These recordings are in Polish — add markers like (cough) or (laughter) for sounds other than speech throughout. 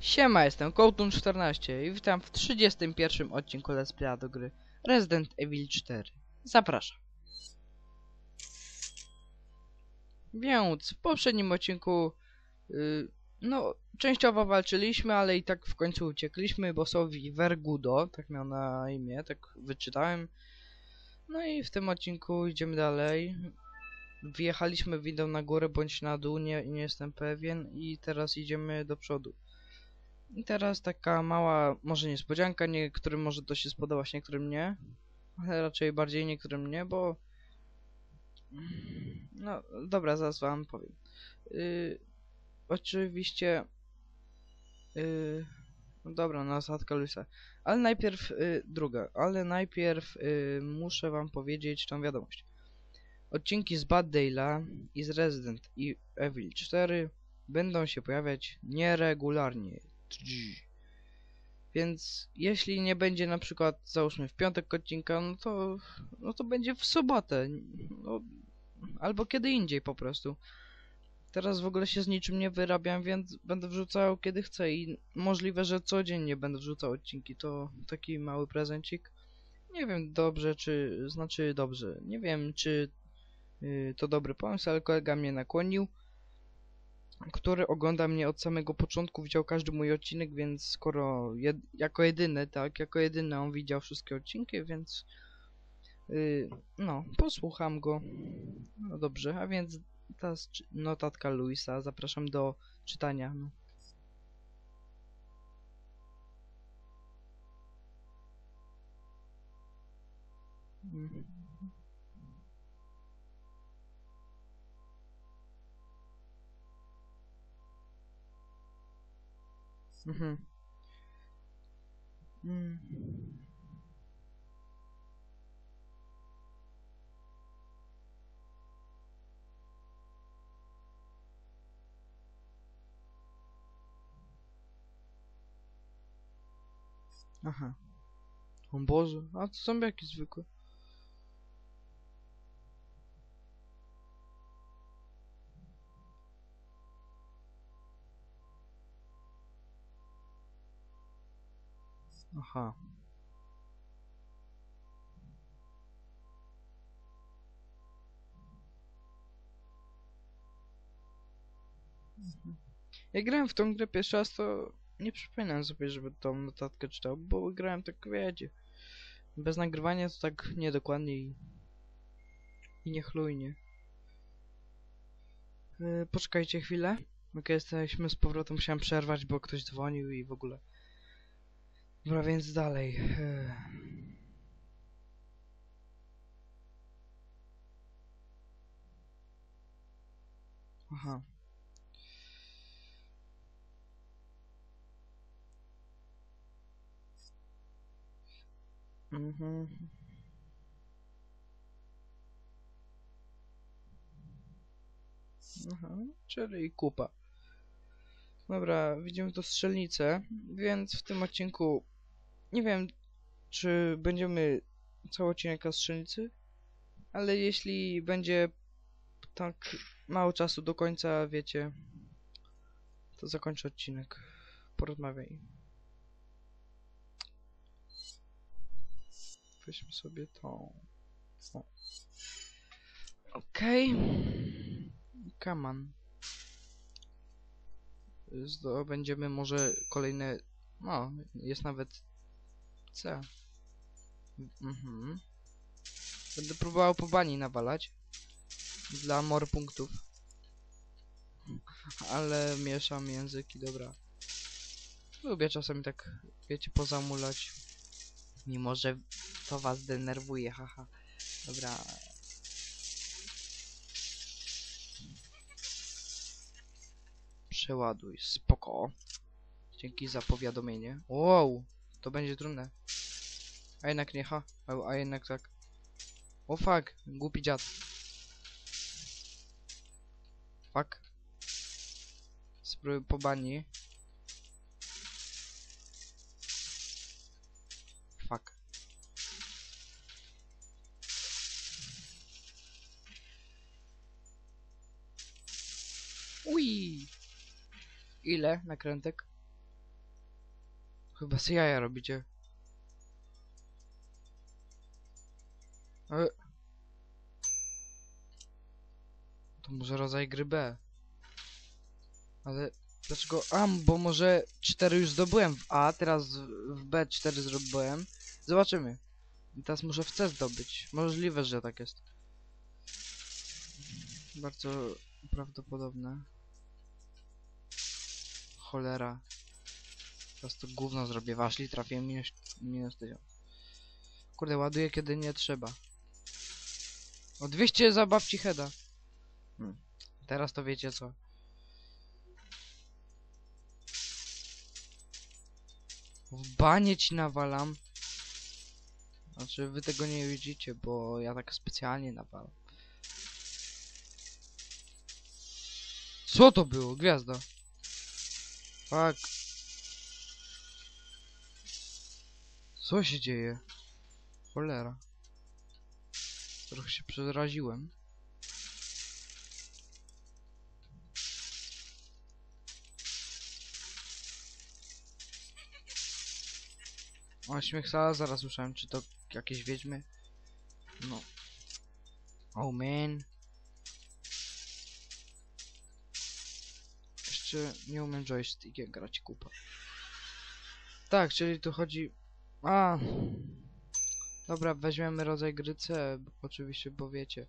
Siema, jestem Kołtun14 i witam w 31 odcinku Let's Playa do gry Resident Evil 4. Zapraszam. Więc w poprzednim odcinku, y, no, częściowo walczyliśmy, ale i tak w końcu uciekliśmy bossowi Vergudo, tak miał na imię, tak wyczytałem. No i w tym odcinku idziemy dalej. Wjechaliśmy windą na górę bądź na dół, nie, nie jestem pewien i teraz idziemy do przodu. I teraz taka mała, może niespodzianka, niektórym może to się spodobać, niektórym nie. Ale raczej bardziej niektórym nie, bo... No, dobra, zaraz wam powiem. Yy, oczywiście... Yy, no dobra, nasadka Luisa. Ale najpierw yy, druga, ale najpierw yy, muszę wam powiedzieć tą wiadomość. Odcinki z Bad Dayla i z Resident Evil 4 będą się pojawiać nieregularnie. Więc jeśli nie będzie na przykład załóżmy w piątek odcinka, no to, no to będzie w sobotę. No, albo kiedy indziej po prostu. Teraz w ogóle się z niczym nie wyrabiam, więc będę wrzucał kiedy chcę i możliwe, że codziennie będę wrzucał odcinki. To taki mały prezencik. Nie wiem dobrze, czy znaczy dobrze. Nie wiem, czy to dobry pomysł, ale kolega mnie nakłonił który ogląda mnie od samego początku, widział każdy mój odcinek, więc skoro jed jako jedyny, tak, jako jedyny on widział wszystkie odcinki, więc yy, no, posłucham go. No dobrze, a więc ta notatka Luisa, zapraszam do czytania. No. Mhm. Mm. Aha. O Boże, a to zombiaki zwykłe. Aha. Mhm. Jak grałem w tą grę pierwszy raz, to nie przypominam sobie, żeby tą notatkę czytał, bo grałem tak, wiecie, bez nagrywania to tak niedokładnie i, i niechlujnie. Yy, poczekajcie chwilę. Ok, jesteśmy z powrotem, musiałem przerwać, bo ktoś dzwonił i w ogóle. Dobra, więc dalej. E. Aha. Mhm. Aha, czyli kupa. Dobra, widzimy tu strzelnicę, więc w tym odcinku nie wiem, czy będziemy cały odcinek o strzelnicy, ale jeśli będzie tak mało czasu do końca, wiecie, to zakończę odcinek. Porozmawiaj. Weźmy sobie tą. Okej. Okay. Come on. Zdobędziemy może kolejne... No, jest nawet C. Mhm. Będę próbował po bani nawalać. Dla more punktów. (laughs) Ale mieszam języki, dobra. Lubię czasami tak, wiecie, pozamulać. Mimo, że to was denerwuje, haha. Dobra. Przeładuj, spoko. Dzięki za powiadomienie. Wow, to będzie trudne. A jednak nie, ha. A, jednak tak. O fuck, głupi dziad. Fuck. Spróbuj po bani. Fuck. Ui! Ile nakrętek? Chyba z jaja robicie. E. To może rodzaj gry B. Ale dlaczego? A, bo może 4 już zdobyłem w A, teraz w B 4 zrobiłem. Zobaczymy. I teraz muszę w C zdobyć. Możliwe, że tak jest. Bardzo prawdopodobne. Cholera. Teraz to gówno zrobię. Waszli trafiłem minus, minus 1000. Kurde, ładuję kiedy nie trzeba. O 200 za babci heada. Hmm. Teraz to wiecie co. W banie ci nawalam. Znaczy wy tego nie widzicie, bo ja tak specjalnie nawalam. Co to było? Gwiazda. Fuck. Co się dzieje? Cholera. Trochę się przeraziłem. O, śmiech sala, zaraz słyszałem, czy to jakieś wiedźmy? No. Oh man. Jeszcze nie umiem joystickiem grać kupa. Tak, czyli tu chodzi... A. Dobra, weźmiemy rodzaj gry C, bo, oczywiście, bo wiecie.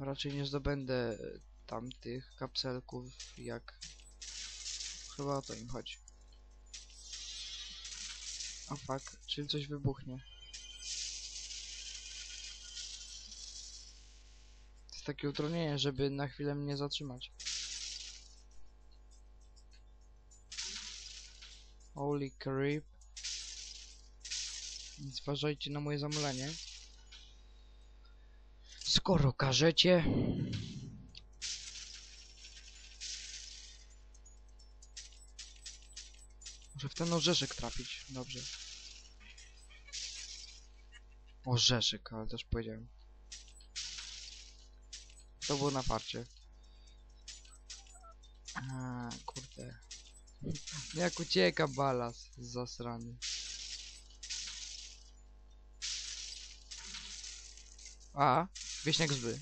Raczej nie zdobędę tamtych kapselków, jak... Chyba o to im chodzi. O fuck, czyli coś wybuchnie. To jest takie utrudnienie, żeby na chwilę mnie zatrzymać. Holy creep. Zważajcie na moje zamulenie. Skoro każecie... Może w ten orzeszek trafić. Dobrze. Orzeszek, ale też powiedziałem. To było na farcie. A, kurde. Jak ucieka balas zasrany. A, wieśniak zły.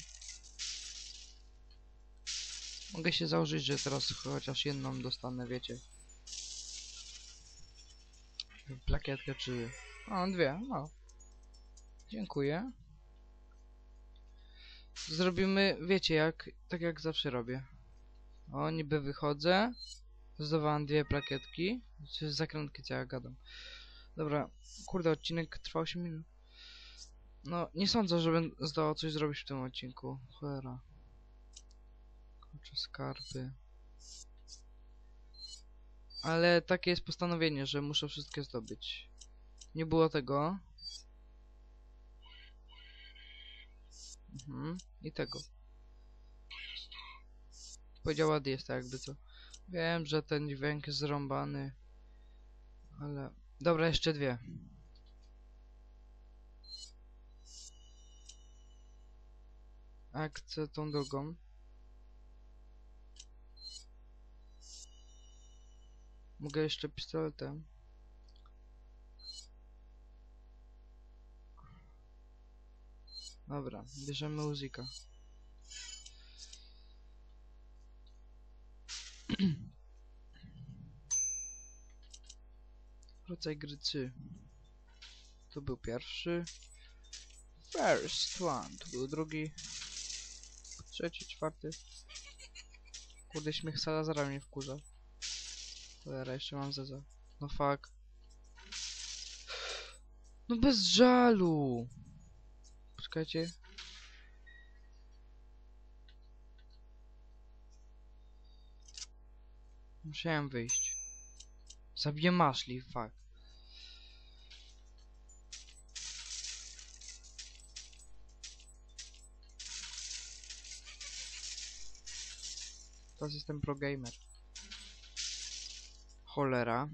Mogę się założyć, że teraz chociaż jedną dostanę, wiecie. Plakietkę czy... O, dwie, no. Dziękuję. Zrobimy, wiecie jak, tak jak zawsze robię. O, niby wychodzę. Zdawałem dwie plakietki. Zakrętki, co ja gadam. Dobra, kurde, odcinek trwa 8 minut. No, nie sądzę, żebym zdołał coś zrobić w tym odcinku. Cholera. Kurczę, skarby. Ale takie jest postanowienie, że muszę wszystkie zdobyć. Nie było tego. Mhm. I tego. Powiedziała Diesta jakby co. Wiem, że ten dźwięk jest zrąbany. Ale... Dobra, jeszcze dwie. A chcę tą drugą. Mogę jeszcze pistoletem. Dobra, bierzemy muzyka. Rodzaj gry 3. To był pierwszy. First one. To był drugi. Trzeci, czwarty. Kurde, śmiech Salazara mnie wkurza. Cholera, jeszcze mam zeza. No fuck. No bez żalu. Poczekajcie. Musiałem wyjść. Zabiję maszli, fuck. Teraz jestem pro gamer. Cholera.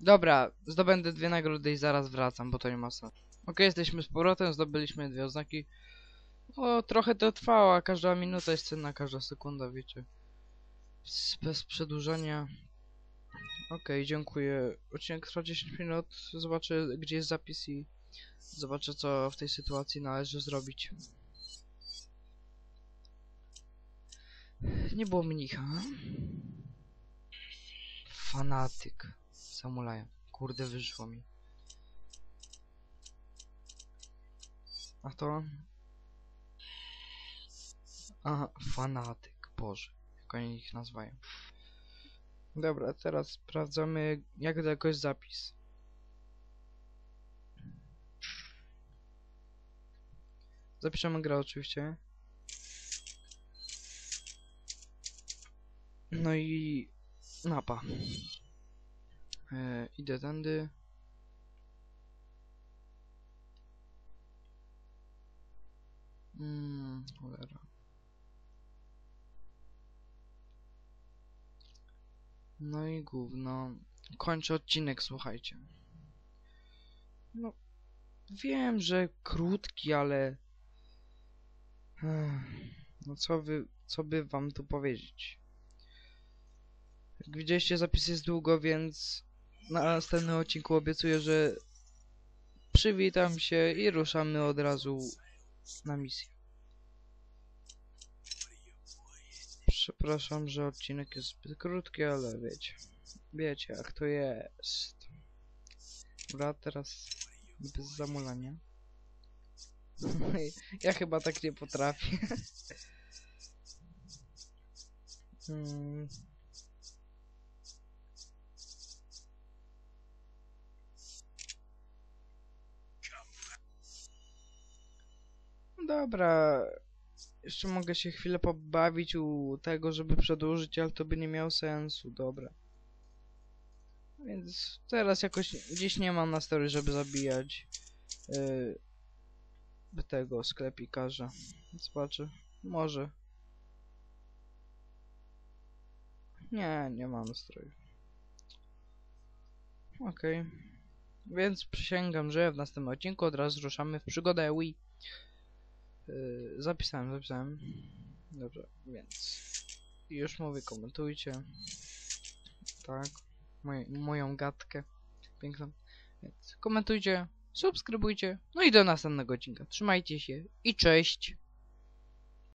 Dobra, zdobędę dwie nagrody i zaraz wracam, bo to nie ma sensu. Ok, jesteśmy z powrotem, zdobyliśmy dwie oznaki. O, trochę to trwało, a każda minuta jest cenna, każda sekunda, wiecie. bez przedłużania. Okej, dziękuję. Odcinek trwa 10 minut. Zobaczę, gdzie jest zapis i zobaczę, co w tej sytuacji należy zrobić. Nie było mnicha. Fanatyk. Samulaja. Kurde, wyszło mi. A to? Aha, fanatyk. Boże, jak oni ich nazywają. Dobra, teraz sprawdzamy, jak jest zapis. Zapiszemy grę oczywiście. No i mapa. E, idę tędy. Mm, cholera. No i gówno. Kończę odcinek, słuchajcie. No, wiem, że krótki, ale... No co wy, co by wam tu powiedzieć? Jak widzieliście, zapis jest długo, więc na następnym odcinku obiecuję, że przywitam się i ruszamy od razu na misję. Przepraszam, że odcinek jest zbyt krótki, ale wiecie. Wiecie, jak to jest. Dobra, teraz bez zamulania. (laughs) ja chyba tak nie potrafię. (laughs) Hmm. Dobra, jeszcze mogę się chwilę pobawić u tego, żeby przedłużyć, ale to by nie miało sensu, dobra. Więc teraz jakoś gdzieś nie mam nastroju, żeby zabijać yy, tego sklepikarza. Zobaczę, może. Nie, nie mam nastroju. Okej. Więc przysięgam, że w następnym odcinku od razu ruszamy w przygodę Wii. Yy, zapisałem, zapisałem. Dobrze, więc już mówię, komentujcie. Tak, moją gadkę piękną. Więc komentujcie, subskrybujcie. No i do następnego odcinka. Trzymajcie się i cześć.